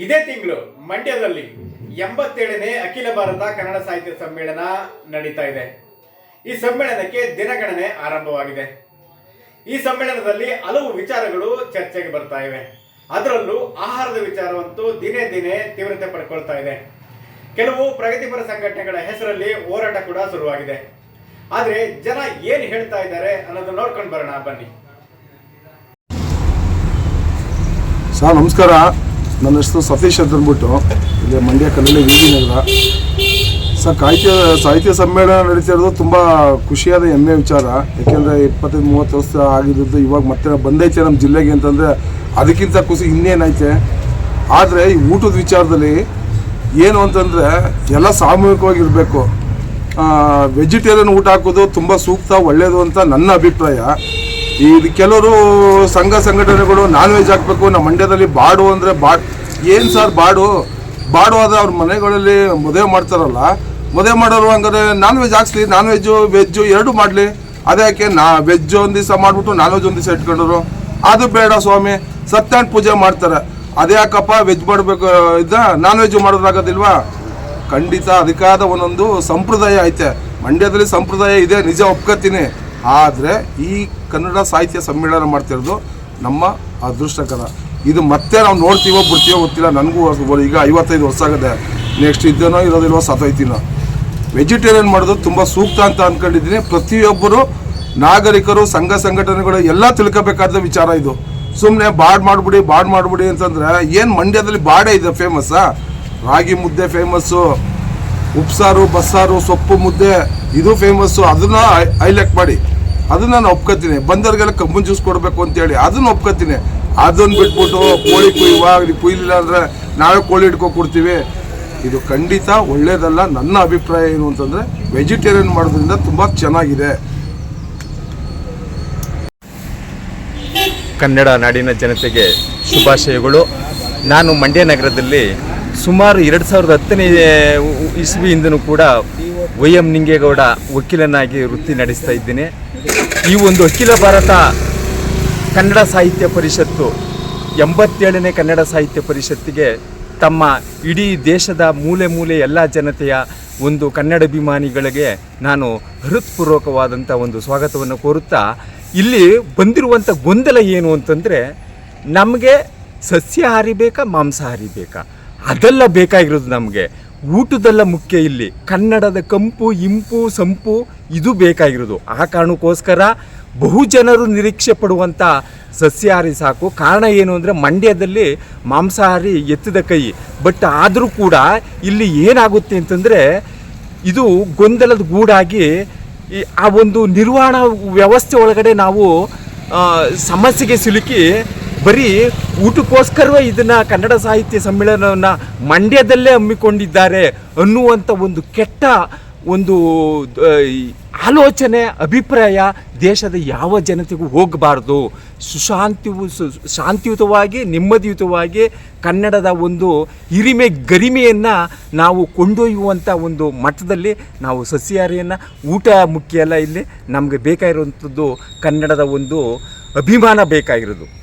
ಇದೇ ತಿಂಗಳು ಮಂಡ್ಯದಲ್ಲಿ ಎಂಬತ್ತೇಳನೇ ಅಖಿಲ ಭಾರತ ಕನ್ನಡ ಸಾಹಿತ್ಯ ಸಮ್ಮೇಳನ ನಡೀತಾ ಇದೆ. ಈ ಸಮ್ಮೇಳನಕ್ಕೆ ದಿನಗಣನೆ ಆರಂಭವಾಗಿದೆ. ಈ ಸಮ್ಮೇಳನದಲ್ಲಿ ಹಲವು ವಿಚಾರಗಳು ಚರ್ಚೆಗೆ ಬರ್ತಾ ಇವೆ. ಅದರಲ್ಲೂ ಆಹಾರದ ವಿಚಾರವಂತೂ ದಿನೇ ದಿನೇ ತೀವ್ರತೆ ಪಡ್ಕೊಳ್ತಾ ಇದೆ. ಕೆಲವು ಪ್ರಗತಿಪರ ಸಂಘಟನೆಗಳ ಹೆಸರಲ್ಲಿ ಹೋರಾಟ ಕೂಡ ಶುರುವಾಗಿದೆ. ಆದರೆ ಜನ ಏನು ಹೇಳ್ತಾ ಇದ್ದಾರೆ ಅನ್ನೋದು ನೋಡ್ಕೊಂಡು ಬರೋಣ, ಬನ್ನಿ. ಸರ್, ನಮಸ್ಕಾರ. ನನ್ನ ಹೆಸರು ಸತೀಶ್ ಅಂತ ಅಂದ್ಬಿಟ್ಟು, ಇಲ್ಲಿ ಮಂಡ್ಯ ಕಲ್ಲಳ್ಳಿ ವಿ ನಗರ. ಸರ್, ಸಾಹಿತ್ಯ ಸಾಹಿತ್ಯ ಸಮ್ಮೇಳನ ನಡೀತಿರೋದು ತುಂಬ ಖುಷಿಯಾದ ಹೆಮ್ಮೆ ವಿಚಾರ. ಯಾಕೆಂದರೆ ಇಪ್ಪತ್ತೈದು, ಮೂವತ್ತು ವರ್ಷ ಆಗಿದ್ದು ಇವಾಗ ಮತ್ತೆ ಬಂದೈತೆ ನಮ್ಮ ಜಿಲ್ಲೆಗೆ ಅಂತಂದರೆ ಅದಕ್ಕಿಂತ ಖುಷಿ ಇನ್ನೇನೈತೆ? ಆದರೆ ಈ ಊಟದ ವಿಚಾರದಲ್ಲಿ ಏನು ಅಂತಂದರೆ ಎಲ್ಲ ಸಾಮೂಹಿಕವಾಗಿರಬೇಕು ವೆಜಿಟೇರಿಯನ್ ಊಟ ಹಾಕೋದು ತುಂಬ ಸೂಕ್ತ ಒಳ್ಳೆಯದು ಅಂತ ನನ್ನ ಅಭಿಪ್ರಾಯ. ಇದು ಕೆಲವರು ಸಂಘ ಸಂಘಟನೆಗಳು ನಾನ್ ವೆಜ್ ಹಾಕಬೇಕು, ನಮ್ಮ ಮಂಡ್ಯದಲ್ಲಿ ಬಾಡು ಅಂದರೆ ಬಾಡ್ ಏನು ಸರ್ ಬಾಡು? ಬಾಡು ಆದರೆ ಅವ್ರ ಮನೆಗಳಲ್ಲಿ ಮದುವೆ ಮಾಡ್ತಾರಲ್ಲ, ಮದುವೆ ಮಾಡೋರು ಹಂಗಾರೆ ನಾನ್ ವೆಜ್ ಹಾಕ್ಸ್ಲಿ, ನಾನ್ ವೆಜ್ಜು ವೆಜ್ಜು ಎರಡು ಮಾಡಲಿ. ಅದೇ ಯಾಕೆ ನಾ ವೆಜ್ ಒಂದು ದಿವಸ ಮಾಡಿಬಿಟ್ಟು ನಾನ್ ವೆಜ್ ಒಂದು ದಿವಸ ಇಟ್ಕೊಂಡ್ರು? ಅದು ಬೇಡ ಸ್ವಾಮಿ, ಸತ್ಯನಾರಾಯಣ ಪೂಜೆ ಮಾಡ್ತಾರೆ. ಅದೇ ಯಾಕಪ್ಪ ವೆಜ್ ಮಾಡಬೇಕು ಇದ್ದ ನಾನ್ ವೆಜ್ ಮಾಡೋದಾಗೋದಿಲ್ವಾ? ಖಂಡಿತ ಅದಕ್ಕಾದ ಒಂದೊಂದು ಸಂಪ್ರದಾಯ ಐತೆ. ಮಂಡ್ಯದಲ್ಲಿ ಸಂಪ್ರದಾಯ ಇದೆ, ನಿಜ ಒಪ್ಕೋತೀನಿ. ಆದರೆ ಈ ಕನ್ನಡ ಸಾಹಿತ್ಯ ಸಮ್ಮೇಳನ ಮಾಡ್ತಿರೋದು ನಮ್ಮ ಅದೃಷ್ಟಕರ. ಇದು ಮತ್ತೆ ನಾವು ನೋಡ್ತೀವೋ ಬಿಡ್ತೀವೋ ಗೊತ್ತಿಲ್ಲ. ನನಗೂ ಈಗ ಐವತ್ತೈದು ವರ್ಷ ಆಗಿದೆ ನೆಕ್ಸ್ಟ್ ಇದ್ದೇನೋ ಇರೋದಿಲ್ವೋ ಸತ್ತೋಯ್ತೀನೋ ವೆಜಿಟೇರಿಯನ್ ಮಾಡೋದು ತುಂಬ ಸೂಕ್ತ ಅಂತ ಅಂದ್ಕೊಂಡಿದ್ದೀನಿ ಪ್ರತಿಯೊಬ್ಬರು ನಾಗರಿಕರು, ಸಂಘ ಸಂಘಟನೆಗಳು ಎಲ್ಲ ತಿಳ್ಕೋಬೇಕಾದ ವಿಚಾರ ಇದು. ಸುಮ್ಮನೆ ಬಾಡ್ ಮಾಡಿಬಿಡಿ ಬಾಡ್ ಮಾಡಿಬಿಡಿ ಅಂತಂದರೆ ಏನು ಮಂಡ್ಯದಲ್ಲಿ ಬಾಡೇ ಇದೆ ಫೇಮಸ್ಸಾ ರಾಗಿ ಮುದ್ದೆ ಫೇಮಸ್ಸು ಉಪ್ಸಾರು, ಬಸ್ಸಾರು, ಸೊಪ್ಪು ಮುದ್ದೆ, ಇದು ಫೇಮಸ್ಸು ಅದನ್ನ ಹೈಲೈಟ್ ಮಾಡಿ. ಅದನ್ನ ನಾನು ಒಪ್ಕೋತೀನಿ. ಬಂದವ್ರಿಗೆಲ್ಲ ಕಬ್ಬನ್ ಜ್ಯೂಸ್ ಕೊಡಬೇಕು ಅಂತೇಳಿ ಅದನ್ನ ಒಪ್ಕೋತೀನಿ. ಅದನ್ನು ಬಿಟ್ಬಿಟ್ಟು ಕೋಳಿ ಕುಯ್ಯುವಾಗ ಕುಯ್ಲಿಲ್ಲ ಅಂದರೆ ನಾವೇ ಕೋಳಿ ಹಿಡ್ಕೊಂಡು ಕೊಡ್ತೀವಿ. ಇದು ಖಂಡಿತ ಒಳ್ಳೇದಲ್ಲ. ನನ್ನ ಅಭಿಪ್ರಾಯ ಏನು ಅಂತಂದರೆ ವೆಜಿಟೇರಿಯನ್ ಮಾಡೋದ್ರಿಂದ ತುಂಬ ಚೆನ್ನಾಗಿದೆ. ಕನ್ನಡ ನಾಡಿನ ಜನತೆಗೆ ಶುಭಾಶಯಗಳು. ನಾನು ಮಂಡ್ಯ ನಗರದಲ್ಲಿ ಸುಮಾರು ಎರಡು ಸಾವಿರದ ಹತ್ತನೇ ಇಸ್ವಿಯಿಂದನೂ ಕೂಡ ವೈ ಎಂ ನಿಂಗೇಗೌಡ ವಕೀಲನಾಗಿ ವೃತ್ತಿ ನಡೆಸ್ತಾ ಇದ್ದೇನೆ. ಈ ಒಂದು ಅಖಿಲ ಭಾರತ ಕನ್ನಡ ಸಾಹಿತ್ಯ ಪರಿಷತ್ತು ಎಂಬತ್ತೇಳನೇ ಕನ್ನಡ ಸಾಹಿತ್ಯ ಪರಿಷತ್ತಿಗೆ ತಮ್ಮ ಇಡೀ ದೇಶದ ಮೂಲೆ ಮೂಲೆ ಎಲ್ಲ ಜನತೆಯ ಒಂದು ಕನ್ನಡಾಭಿಮಾನಿಗಳಿಗೆ ನಾನು ಹೃತ್ಪೂರ್ವಕವಾದಂಥ ಒಂದು ಸ್ವಾಗತವನ್ನು ಕೋರುತ್ತಾ, ಇಲ್ಲಿ ಬಂದಿರುವಂಥ ಗೊಂದಲ ಏನು ಅಂತಂದರೆ, ನಮಗೆ ಸಸ್ಯಾಹಾರಿ ಬೇಕಾ ಮಾಂಸಾಹಾರಿ ಬೇಕಾ ಅದೆಲ್ಲ ಬೇಕಾಗಿರೋದು ನಮಗೆ. ಊಟದೆಲ್ಲ ಮುಖ್ಯ ಇಲ್ಲಿ. ಕನ್ನಡದ ಕಂಪು, ಇಂಪು, ಸಂಪು ಇದು ಬೇಕಾಗಿರೋದು. ಆ ಕಾರಣಕ್ಕೋಸ್ಕರ ಬಹುಜನರು ನಿರೀಕ್ಷೆ ಪಡುವಂಥ ಸಸ್ಯಾಹಾರಿ ಸಾಕು. ಕಾರಣ ಏನು ಅಂದರೆ ಮಂಡ್ಯದಲ್ಲಿ ಮಾಂಸಾಹಾರಿ ಎತ್ತಿದ ಕೈ. ಬಟ್ ಆದರೂ ಕೂಡ ಇಲ್ಲಿ ಏನಾಗುತ್ತೆ ಅಂತಂದರೆ ಇದು ಗೊಂದಲದ ಗೂಡಾಗಿ ಆ ಒಂದು ನಿರ್ವಹಣಾ ವ್ಯವಸ್ಥೆ ಒಳಗಡೆ ನಾವು ಸಮಸ್ಯೆಗೆ ಸಿಲುಕಿ ಬರೀ ಊಟಕ್ಕೋಸ್ಕರವೇ ಇದನ್ನ ಕನ್ನಡ ಸಾಹಿತ್ಯ ಸಮ್ಮೇಳನವನ್ನು ಮಂಡ್ಯದಲ್ಲೇ ಹಮ್ಮಿಕೊಂಡಿದ್ದಾರೆ ಅನ್ನುವಂಥ ಒಂದು ಕೆಟ್ಟ ಒಂದು ಆಲೋಚನೆ, ಅಭಿಪ್ರಾಯ ದೇಶದ ಯಾವ ಜನತೆಗೂ ಹೋಗಬಾರ್ದು. ಸುಶಾಂತಿವು, ಸು- ಶಾಂತಿಯುತವಾಗಿ, ನೆಮ್ಮದಿಯುತವಾಗಿ ಕನ್ನಡದ ಒಂದು ಹಿರಿಮೆ ಗರಿಮೆಯನ್ನು ನಾವು ಕೊಂಡೊಯ್ಯುವಂಥ ಒಂದು ಮಟ್ಟದಲ್ಲಿ ನಾವು ಸಸ್ಯಾಹಾರಿಯನ್ನು, ಊಟ ಮುಖ್ಯ ಅಲ್ಲ ಇಲ್ಲಿ, ನಮಗೆ ಬೇಕಾಗಿರುವಂಥದ್ದು ಕನ್ನಡದ ಒಂದು ಅಭಿಮಾನ ಬೇಕಾಗಿರೋದು.